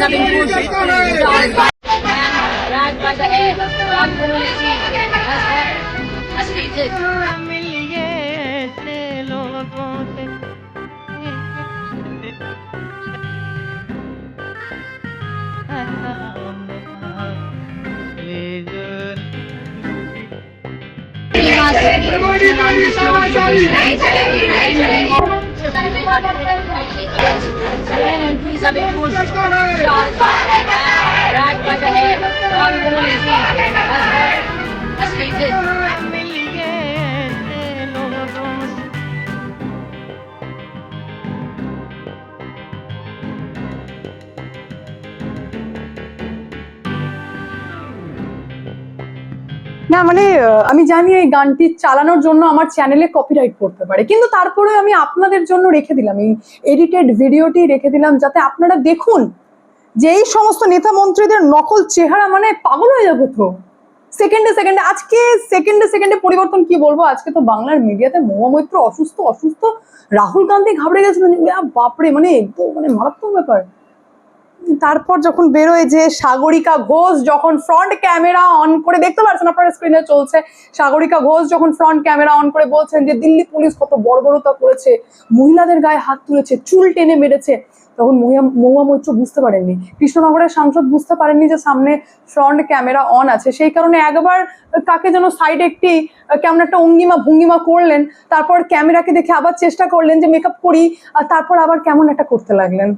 सब इंक्लूड नहीं चलेगी नहीं चलेगी। Ayan, please sabi po. you. by the না মানে আমি জানি এই গানটি চালানোর জন্য আমার চ্যানেলে কপিরাইট করতে পারে। কিন্তু তারপরে আমি আপনাদের জন্য রেখে দিলাম, এই এডিটেড ভিডিওটি রেখে দিলাম যাতে আপনারা দেখুন যে এই সমস্ত নেতা মন্ত্রীদের নকল চেহারা মানে পাগল হয়ে যাব তো। সেকেন্ডে সেকেন্ডে, আজকে সেকেন্ডে সেকেন্ডে পরিবর্তন কি বলব? আজকে তো বাংলার মিডিয়াতে মহুয়া মৈত্র অসুস্থ অসুস্থ। রাহুল গান্ধী ঘাবড়ে গেছিলেন বাপরে মানে মানে মারাত্মক ব্যাপার। তারপর যখন বেরোয় যে সাগরিকা ঘোষ যখন ফ্রন্ট ক্যামেরা অন করে, দেখতে পাচ্ছেন আপনার স্ক্রিনে চলছে, সাগরিকা ঘোষ যখন ফ্রন্ট ক্যামেরা অন করে বলছেন যে দিল্লি পুলিশ কত বর্বরতা করেছে, মহিলাদের গায়ে হাত তুলেছে, চুল টেনে মেরেছে, তখন মহিয়া মৈত্র বুঝতে পারেননি। কৃষ্ণনগরের সাংসদ বুঝতে পারেননি যে সামনে ফ্রন্ট ক্যামেরা অন আছে। সেই কারণে একবার কাকে যেন সাইডে একটি কেমন একটা অঙ্গিমা ভঙ্গিমা করলেন, তারপর ক্যামেরাকে দেখে আবার চেষ্টা করলেন যে মেকআপ করি, আর তারপর আবার কেমন একটা করতে লাগলেন।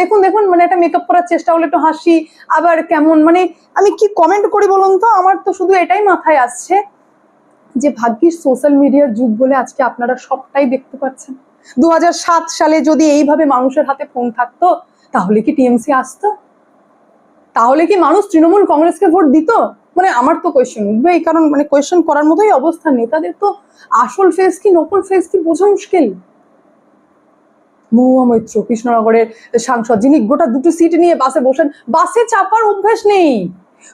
দেখুন দেখুন মানে একটা মেকআপ করার চেষ্টা হলো একটু হাসি, আবার কেমন মানে আমি কি কমেন্ট করি বলুন তো? আমার তো শুধু এটাই মাথায় আসছে যে ভাগ্যিস সোশ্যাল মিডিয়ার যুগ বলে আজকে আপনারা সবটাই দেখতে পাচ্ছেন। দু সালে যদি এইভাবে মানুষের হাতে ফোন থাকতো, তাহলে কি টিএমসি আসতো? তাহলে কি মানুষ তৃণমূল কংগ্রেসকে ভোট দিত? মানে আমার তো কোয়েশ্চেন উঠবে এই কারণ মানে কোয়েশ্চেন করার মতোই অবস্থা নেতাদের তো আসল ফেস কি, নকল ফেস কি, বোঝা মুশকিল। মহুয়া কৃষ্ণনগরের সাংসদ, যিনি গোটা দুটি সিট নিয়ে বাসে বসেন। বাসে চাপার অভ্যেস নেই।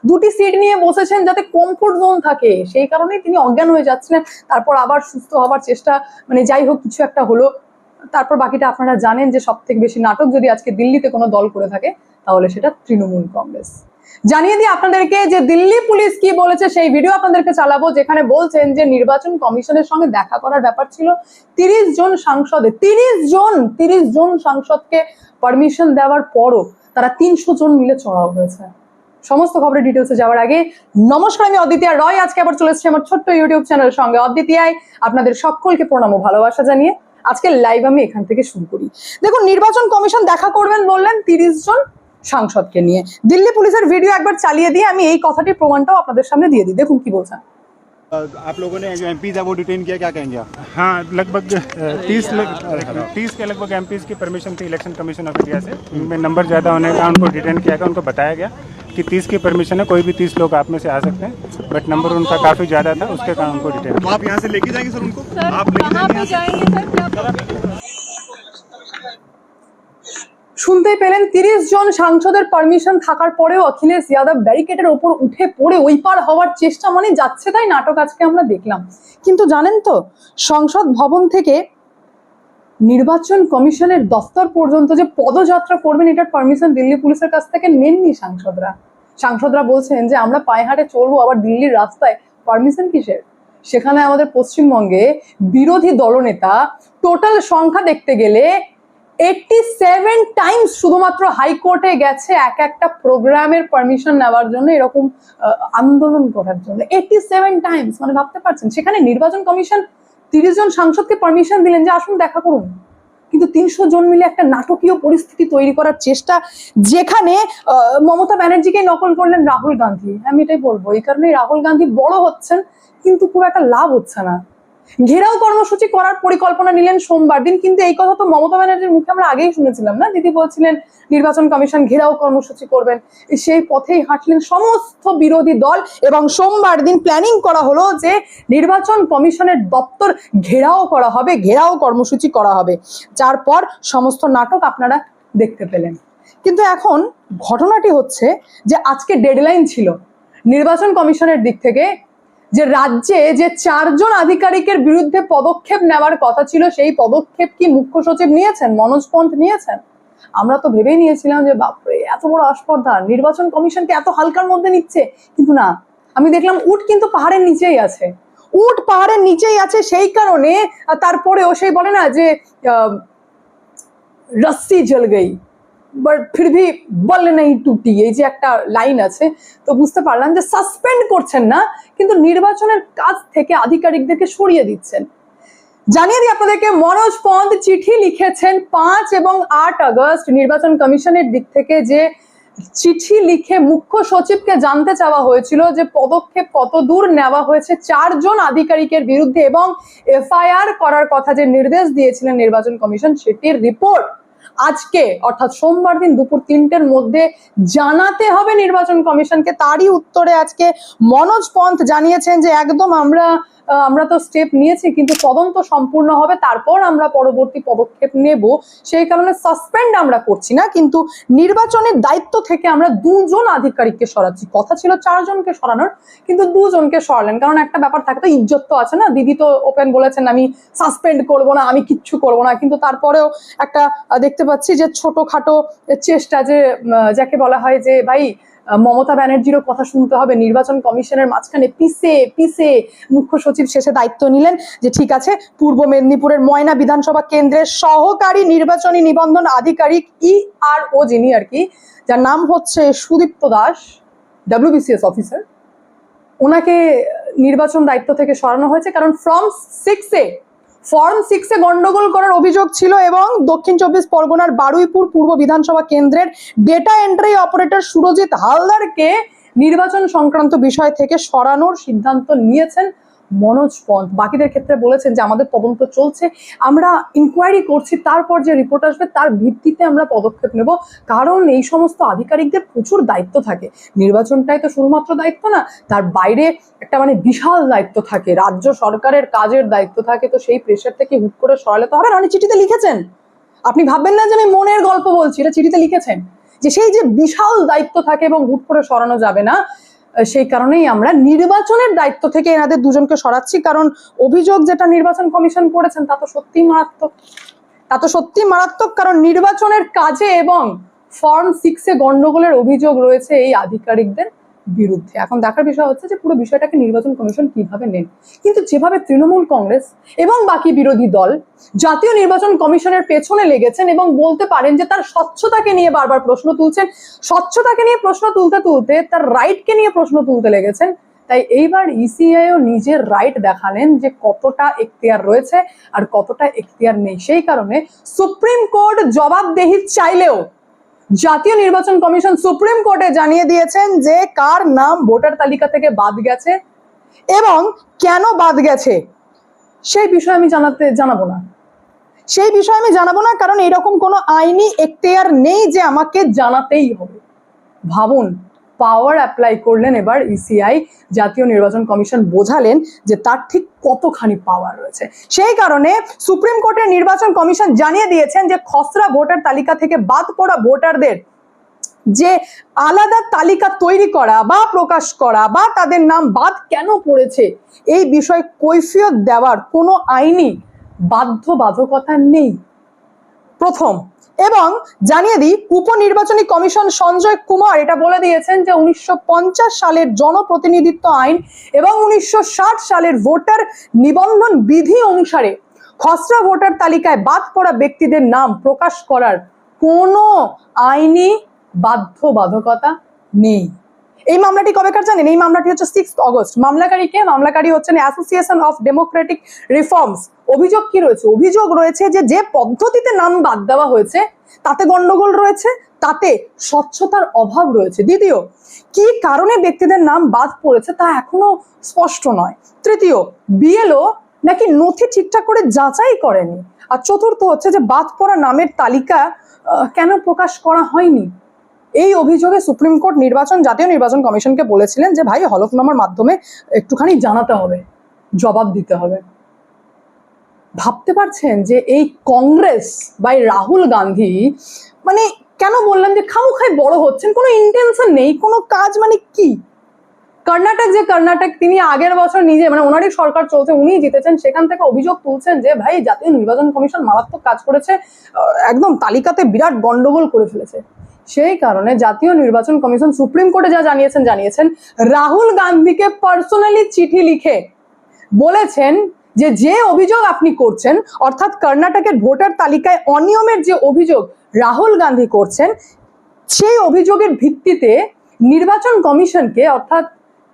দুটি সিট নিয়ে বসেছেন যাতে কমফোর্ট জোন থাকে। সেই কারণে তিনি অজ্ঞান হয়ে যাচ্ছিলেন। তারপর আবার সুস্থ হবার চেষ্টা মানে যাই হোক, কিছু একটা হলো। তারপর বাকিটা আপনারা জানেন যে সব থেকে বেশি নাটক যদি আজকে দিল্লিতে কোনো দল করে থাকে, তাহলে সেটা তৃণমূল কংগ্রেস। জানিয়ে দিই আপনাদেরকে যে দিল্লি পুলিশ কি বলেছে, সেই ভিডিও আপনাদেরকে চালাবো, যেখানে বলছেন যে নির্বাচন কমিশনের সঙ্গে দেখা করার ব্যাপার ছিল। তিরিশ জন সাংসদে, তিরিশ জন তিরিশ জন সাংসদকে পারমিশন দেওয়ার পরও তারা তিনশো জন মিলে চড়াও হয়েছে। সমস্ত খবরের ডিটেলসে যাওয়ার আগে, নমস্কার, আমি অদ্বিতীয় রয়। আজকে আবার চলে এসেছি আমার ছোট্ট ইউটিউব চ্যানেল সঙ্গে। অদ্বিতীয়ায় আপনাদের সকলকে প্রণাম ভালোবাসা জানিয়ে আজকে লাইভ আমি এখান থেকে শুরু করি। দেখুন, নির্বাচন কমিশন দেখা করবেন বললেন তিরিশ জন সাংসদকে নিয়ে দিল্লি পুলিশের ভিডিও একবার চালিয়ে দিয়ে আমি এই কথাটির প্রমাণটাও আপনাদের সামনে দিয়ে দিই দেখুন কি বলছেন आप लोगों ने जो एमपीज है वो डिटेन किया क्या कहेंगे आप हाँ लगभग तीस तीस के लगभग एम की परमिशन थी इलेक्शन कमीशन ऑफ इंडिया से उनमें नंबर ज़्यादा होने का उनको डिटेन किया गया उनको बताया गया कि तीस की परमिशन है कोई भी तीस लोग आप में से आ सकते हैं बट नंबर उनका काफ़ी ज़्यादा था उसके कारण उनको डिटेन तो आप यहाँ से लेके जाएंगे सर उनको आप लेके जाएंगे শুনতেই পেলেন, তিরিশ জন সাংসদের পারমিশন থাকার পরেও অখিলেশ যাদব ব্যারিকেডের ওপর উঠে পড়ে ওই পার হওয়ার চেষ্টা মানে যাচ্ছে তাই নাটক আজকে আমরা দেখলাম। কিন্তু জানেন তো, সংসদ ভবন থেকে নির্বাচন কমিশনের দফতর পর্যন্ত যে পদযাত্রা করবেন, এটার পারমিশন দিল্লি পুলিশের কাছ থেকে নেননি সাংসদরা। সাংসদরা বলছেন যে, আমরা পায়ে হাঁটে চলবো আবার দিল্লির রাস্তায় পারমিশন কিসের? সেখানে আমাদের পশ্চিমবঙ্গে বিরোধী দলনেতা টোটাল সংখ্যা দেখতে গেলে এইটটি সেভেন টাইমস শুধুমাত্র হাইকোর্টে গেছে এক একটা প্রোগ্রামের পারমিশন নেওয়ার জন্য, এরকম আন্দোলন করার জন্য। এইটটি সেভেন টাইমস মানে ভাবতে পারছেন? সেখানে নির্বাচন কমিশন তিরিশ জন সাংসদকে পারমিশন দিলেন যে আসুন, দেখা করুন। কিন্তু তিনশো জন মিলে একটা নাটকীয় পরিস্থিতি তৈরি করার চেষ্টা যেখানে মমতা ব্যানার্জিকে নকল করলেন রাহুল গান্ধী। আমি এটাই বলব, এই কারণে রাহুল গান্ধী বড় হচ্ছেন, কিন্তু খুব একটা লাভ হচ্ছে না। ঘেরাও কর্মসূচি করার পরিকল্পনা নিলেন সোমবার দিন, কিন্তু এই কথা তো মমতা ব্যানার্জির মুখে আমরা আগেই শুনেছিলাম না? দিদি বলছিলেন, নির্বাচন কমিশন ঘেরাও কর্মসূচি করবেন। সেই পথেই হাঁটলেন সমস্ত বিরোধী দল এবং সোমবার দিন প্ল্যানিং করা হলো যে নির্বাচন কমিশনের দপ্তর ঘেরাও করা হবে, ঘেরাও কর্মসূচি করা হবে। যার পর সমস্ত নাটক আপনারা দেখতে পেলেন। কিন্তু এখন ঘটনাটি হচ্ছে যে আজকে ডেডলাইন ছিল। নির্বাচন কমিশনের দিক থেকে যে রাজ্যে যে চারজন আধিকারিকের বিরুদ্ধে পদক্ষেপ নেওয়ার কথা ছিল, সেই পদক্ষেপ কি মুখ্য সচিব নিয়েছেন? মনোজ পন্থ নিয়েছেন? আমরা তো ভেবেই নিয়েছিলাম যে, বাপরে, এত বড় আসপর্ধা। নির্বাচন কমিশনকে এত হালকার মধ্যে নিচ্ছে। কিন্তু না, আমি দেখলাম উট কিন্তু পাহাড়ের নিচেই আছে। উট পাহাড়ের নিচেই আছে সেই কারণে, তারপরেও সেই বলে না যে রস্সি জল গই। বাট ফির ভি বল নেই টুটি এই যে একটা লাইন আছে তো বুঝতে পারলাম যে সাসপেন্ড করছেন না, কিন্তু নির্বাচনের কাজ থেকে আধিকারিকদেরকে সরিয়ে দিচ্ছেন। জানিয়ে দিই আপনাদেরকে, মনোজ পন্থ চিঠি লিখেছেন পাঁচ এবং আট আগস্ট। নির্বাচন কমিশনের দিক থেকে যে চিঠি লিখে মুখ্য সচিবকে জানতে চাওয়া হয়েছিল যে পদক্ষেপ কত দূর নেওয়া হয়েছে চারজন আধিকারিকের বিরুদ্ধে এবং এফআইআর করার কথা যে নির্দেশ দিয়েছিলেন নির্বাচন কমিশন, সেটির রিপোর্ট আজকে, অর্থাৎ সোমবার দিন দুপুর তিনটের মধ্যে জানাতে হবে নির্বাচন কমিশনকে। তারই উত্তরে আজকে মনোজ পন্থ জানিয়েছেন যে একদম আমরা আমরা তো স্টেপ নিয়েছি, কিন্তু তদন্ত সম্পূর্ণ হবে, তারপর আমরা পরবর্তী পদক্ষেপ নেব। সেই কারণে সাসপেন্ড আমরা করছি না, কিন্তু নির্বাচনের দায়িত্ব থেকে আমরা দুজন আধিকারিককে সরাচ্ছি। কথা ছিল চারজনকে সরানোর, কিন্তু দুজনকে সরালেন। কারণ একটা ব্যাপার থাকে তো, ইজ্জত তো আছে না? দিদি তো ওপেন বলেছেন, আমি সাসপেন্ড করব না, আমি কিচ্ছু করব না। কিন্তু তারপরেও একটা দেখতে পাচ্ছি যে ছোটখাটো চেষ্টা যে যাকে বলা হয় যে, ভাই মমতা ব্যানার্জিরও কথা শুনতে হবে। নির্বাচন কমিশনের মাঝখানে পিসে পিসে মুখ্য সচিব শেষে দায়িত্ব নিলেন যে ঠিক আছে, পূর্ব মেদিনীপুরের ময়না বিধানসভা কেন্দ্রের সহকারী নির্বাচনী নিবন্ধন আধিকারিক ই আর ও যিনি আর কি, যার নাম হচ্ছে সুদীপ্ত দাস ডাব্লিউবিসিএস অফিসার ওনাকে নির্বাচন দায়িত্ব থেকে সরানো হয়েছে, কারণ ফ্রম সিক্সে ফর্ম সিক্সে গন্ডগোল করার অভিযোগ ছিল এবং দক্ষিণ চব্বিশ পরগনার বারুইপুর পূর্ব বিধানসভা কেন্দ্রের ডেটা এন্ট্রি অপারেটর সুরজিৎ হালদারকে নির্বাচন সংক্রান্ত বিষয় থেকে সরানোর সিদ্ধান্ত নিয়েছেন মনোজ পন্থ। বাকিদের ক্ষেত্রে বলেছেন যে, আমাদের তদন্ত চলছে, আমরা ইনকোয়ারি করছি, তারপর যে রিপোর্ট আসবে, তার ভিত্তিতে আমরা পদক্ষেপ নেব। কারণ এই সমস্ত আধিকারিকদের প্রচুর দায়িত্ব থাকে। নির্বাচনটাই তো শুধুমাত্র দায়িত্ব না, তার বাইরে একটা মানে বিশাল দায়িত্ব থাকে। রাজ্য সরকারের কাজের দায়িত্ব থাকে, তো সেই প্রেশার থেকে হুট করে সরালে তো হবে না। উনি চিঠিতে লিখেছেন। আপনি ভাববেন না যে আমি মনের গল্প বলছি, এটা চিঠিতে লিখেছেন। যে সেই যে বিশাল দায়িত্ব থাকে এবং হুট করে সরানো যাবে না সেই কারণেই আমরা নির্বাচনের দায়িত্ব থেকে এনাদের দুজনকে সরাচ্ছি। কারণ অভিযোগ যেটা নির্বাচন কমিশন করেছেন, তা তো সত্যিই মারাত্মক। তা তো সত্যি মারাত্মক, কারণ নির্বাচনের কাজে এবং ফর্ম সিক্সে গন্ডগোলের অভিযোগ রয়েছে এই আধিকারিকদের। বিরুদ্ধে। এখন দেখার বিষয় হচ্ছে যে পুরো বিষয়টাকে নির্বাচন কমিশন কীভাবে নেন কিন্তু যেভাবে তৃণমূল কংগ্রেস এবং বাকি বিরোধী দল জাতীয় নির্বাচন কমিশনের পেছনে লেগেছেন এবং বলতে পারেন যে তার স্বচ্ছতাকে নিয়ে বারবার প্রশ্ন তুলছেন, স্বচ্ছতাকে নিয়ে প্রশ্ন তুলতে তুলতে তার রাইটকে নিয়ে প্রশ্ন তুলতে লেগেছেন, তাই এইবার ইসিআইও নিজের রাইট দেখালেন যে কতটা এখতিয়ার রয়েছে আর কতটা এখতিয়ার নেই। সেই কারণে সুপ্রিম কোর্ট জবাবদেহি চাইলেও জাতীয় নির্বাচন কমিশন সুপ্রিম কোর্টে জানিয়ে দিয়েছেন যে কার নাম ভোটার তালিকা থেকে বাদ গেছে এবং কেন বাদ গেছে, সেই বিষয়ে আমি জানাতে জানাব না। সেই বিষয়ে আমি জানাব না কারণ এরকম কোনো আইনি এখতেয়ার নেই যে আমাকে জানাতেই হবে। ভাবুন পাওয়ার অ্যাপ্লাই করলেন এবার ইসিআই জাতীয় নির্বাচন কমিশন বোঝালেন যে তার ঠিক কতখানি পাওয়ার রয়েছে। সেই কারণে সুপ্রিম কোর্টের নির্বাচন কমিশন জানিয়ে দিয়েছেন যে খসড়া ভোটার তালিকা থেকে বাদ পড়া ভোটারদের যে আলাদা তালিকা তৈরি করা বা প্রকাশ করা বা তাদের নাম বাদ কেন পড়েছে, এই বিষয়ে কৈফিয়ত দেওয়ার কোনো আইনি বাধ্যবাধকতা নেই। প্রথম এবং জানিয়ে দিই, উপনির্বাচনী কমিশন সঞ্জয় কুমার এটা বলে দিয়েছেন যে উনিশশো পঞ্চাশ সালের জনপ্রতিনিধিত্ব আইন এবং উনিশশো ষাট সালের ভোটার নিবন্ধন বিধি অনুসারে খসড়া ভোটার তালিকায় বাদ পড়া ব্যক্তিদের নাম প্রকাশ করার কোনো আইনি বাধ্যবাধকতা নেই। এই মামলাটি কবেকার জানেন? এই মামলাটি হচ্ছে সিক্স অগস্ট মামলাকারী কে? মামলাকারী হচ্ছেন অ্যাসোসিয়েশন অফ ডেমোক্রেটিক রিফর্মস অভিযোগ কি রয়েছে? অভিযোগ রয়েছে যে যে পদ্ধতিতে নাম বাদ দেওয়া হয়েছে, তাতে গন্ডগোল রয়েছে, তাতে স্বচ্ছতার অভাব রয়েছে। দ্বিতীয়, কি কারণে ব্যক্তিদের নাম বাদ পড়েছে তা এখনও স্পষ্ট নয়। তৃতীয়, বিএলও নাকি নথি ঠিকঠাক করে যাচাই করেনি? আর চতুর্থ হচ্ছে যে, বাদ পড়া নামের তালিকা কেন প্রকাশ করা হয়নি? এই অভিযোগে সুপ্রিম কোর্ট নির্বাচন, জাতীয় নির্বাচন কমিশনকে বলেছিলেন যে, ভাই, হলফনামার মাধ্যমে একটুখানি জানাতে হবে, জবাব দিতে হবে। ভাবতে পারছেন যে এই কংগ্রেস বা রাহুল গান্ধী মানে কেন বললেন যে খামোখাই বড় হচ্ছেন, কোনো ইন্টেনশন নেই, কোনো কাজ মানে কি? কর্ণাটক যে কর্ণাটক, তিনি আগের বছর নিজে মানে ওনারই সরকার চলছে উনি জিতেছেন, সেখান থেকে অভিযোগ তুলছেন যে, ভাই, জাতীয় নির্বাচন কমিশন মারাত্মক কাজ করেছে একদম তালিকাতে বিরাট গন্ডগোল করে ফেলেছে। সেই কারণে জাতীয় নির্বাচন কমিশন সুপ্রিম কোর্টে যা জানিয়েছেন জানিয়েছেন, রাহুল গান্ধীকে পার্সোনালি চিঠি লিখে বলেছেন যে যে অভিযোগ আপনি করছেন, অর্থাৎ কর্ণাটকের ভোটার তালিকায় অনিয়মের যে অভিযোগ রাহুল গান্ধী করছেন, সেই অভিযোগের ভিত্তিতে নির্বাচন কমিশনকে, অর্থাৎ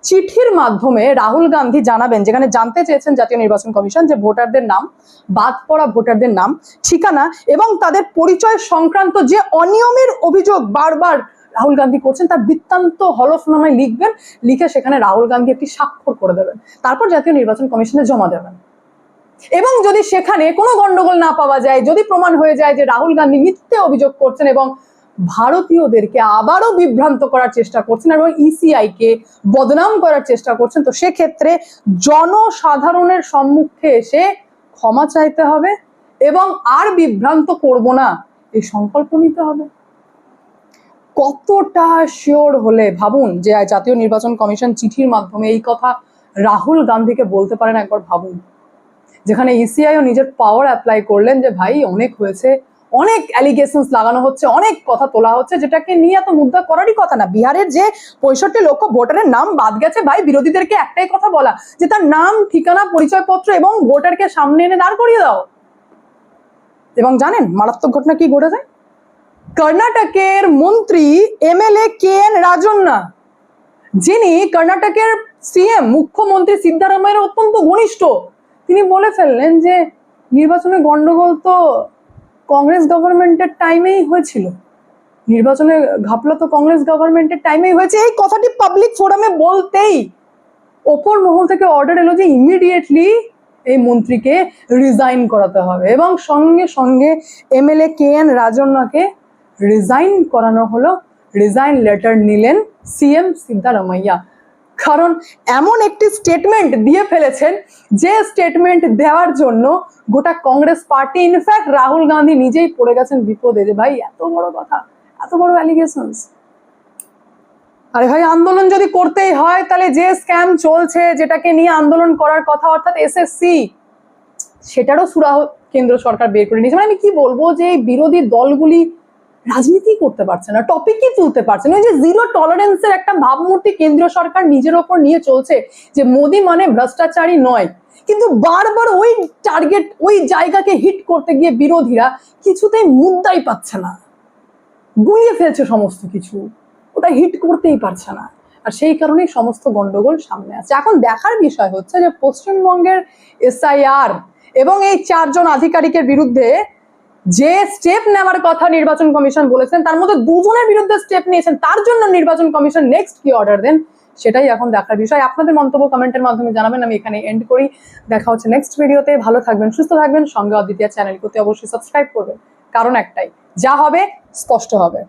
চিঠির মাধ্যমে রাহুল গান্ধী জানাবেন, যেখানে জানতে চেয়েছেন জাতীয় নির্বাচন কমিশন যে ভোটারদের নাম, বাদ পড়া ভোটারদের নাম, ঠিকানা এবং তাদের পরিচয় সংক্রান্ত যে অনিয়মের অভিযোগ বারবার রাহুল গান্ধী করছেন, তার বৃত্তান্ত হলফনামায় লিখবেন, লিখে সেখানে রাহুল গান্ধী একটি স্বাক্ষর করে দেবেন। তারপর জাতীয় নির্বাচন কমিশনে জমা দেবেন। এবং যদি সেখানে কোনো গন্ডগোল না পাওয়া যায়, যদি প্রমাণ হয়ে যায় যে রাহুল গান্ধী মিথ্যে অভিযোগ করছেন এবং ভারতীয়দেরকে আবারও বিভ্রান্ত করার চেষ্টা করছেন এবং ইসিআই কে বদনাম করার চেষ্টা করছেন। তো সেক্ষেত্রে জনসাধারণের সম্মুখে এসে ক্ষমা চাইতে হবে এবং আর বিভ্রান্ত করব না, এই সংকল্প নিতে হবে। কতটা শিওর হলে, ভাবুন যে জাতীয় নির্বাচন কমিশন চিঠির মাধ্যমে এই কথা রাহুল গান্ধীকে বলতে পারেন, একবার ভাবুন। যেখানে ইসিআইও নিজের পাওয়ার অ্যাপ্লাই করলেন যে, ভাই, অনেক হয়েছে অনেক অ্যালিগেশনস লাগানো হচ্ছে, অনেক কথা তোলা হচ্ছে, যেটাকে নিয়ে এত মুদ্রা করারই কথা না। বিহারের যে পঁয়ষট্টি লক্ষ ভোটারের নাম বাদ গেছে, ভাই, বিরোধীদেরকে একটাই কথা বলা, যে তার নাম, ঠিকানা, পরিচয়পত্র এবং ভোটারকে সামনে এনে দাঁড় করিয়ে দাও। এবং জানেন মারাত্মক ঘটনা কি ঘটেছে? কর্ণাটকের মন্ত্রী এমএলএ কে এন রাজন্না, যিনি কর্ণাটকের সিএম, মুখ্যমন্ত্রী সিদ্ধারামায়ের অত্যন্ত ঘনিষ্ঠ, তিনি বলে ফেললেন যে নির্বাচনে গন্ডগোল তো কংগ্রেস গভর্নমেন্টের টাইমেই হয়েছিল। নির্বাচনে ঘাপলা তো কংগ্রেস গভর্নমেন্টের টাইমেই হয়েছে। এই কথাটি পাবলিক ফোরামে বলতেই ওপর মহল থেকে অর্ডার এলো যে ইমিডিয়েটলি এই মন্ত্রীকে রিজাইন করাতে হবে এবং সঙ্গে সঙ্গে এমএলএ কে এন রাজন্নাকে রিজাইন করানো হলো। রিজাইন লেটার নিলেন সিএম সিদ্ধারামাইয়া। কারণ এমন একটি স্টেটমেন্ট দিয়ে ফেলেছেন, যে স্টেটমেন্ট দেওয়ার জন্য গোটা Congress party in fact Rahul Gandhi নিজেই পড়ে গেছেন বিপদে যে ভাই, এত বড় কথা, এত বড় অ্যালিগেশনস আরে ভাই, আন্দোলন যদি করতেই হয়, তাহলে যে স্ক্যাম চলছে, যেটাকে নিয়ে আন্দোলন করার কথা, অর্থাৎ এসএসসি সেটারও সুরাহ কেন্দ্র সরকার বের করে নিয়েছে। মানে আমি কি বলব যে বিরোধী দলগুলি রাজনীতি করতে পারছে না টপিকই তুলতে পারছে না। ওই যে জিরো টলারেন্সের একটা ভাবমূর্তি কেন্দ্রীয় সরকার নিজের ওপর নিয়ে চলছে যে মোদি মানে ভ্রষ্টাচারী নয়। কিন্তু বারবার ওই টার্গেট ওই জায়গাকে হিট করতে গিয়ে বিরোধীরা কিছুতেই মুদ্রাই পাচ্ছে না। গুলিয়ে ফেলছে সমস্ত কিছু। ওটা হিট করতেই পারছে না। আর সেই কারণেই সমস্ত গন্ডগোল সামনে আছে। এখন দেখার বিষয় হচ্ছে যে পশ্চিমবঙ্গের এসআইআর এবং এই চারজন আধিকারিকের বিরুদ্ধে যে স্টেপ নেওয়ার কথা নির্বাচন কমিশন বলেছেন, তার মধ্যে দুজনের বিরুদ্ধে স্টেপ নিয়েছেন, তার জন্য নির্বাচন কমিশন নেক্সট কি অর্ডার দেন, সেটাই এখন দেখার বিষয়। আপনাদের মন্তব্য কমেন্টের মাধ্যমে জানাবেন, আমি এখানে এন্ড করি। দেখা হচ্ছে নেক্সট ভিডিওতে ভালো থাকবেন, সুস্থ থাকবেন। সঙ্গে অদ্বিতীয় চ্যানেল করতে অবশ্যই সাবস্ক্রাইব করবেন। কারণ একটাই, যা হবে, স্পষ্ট হবে।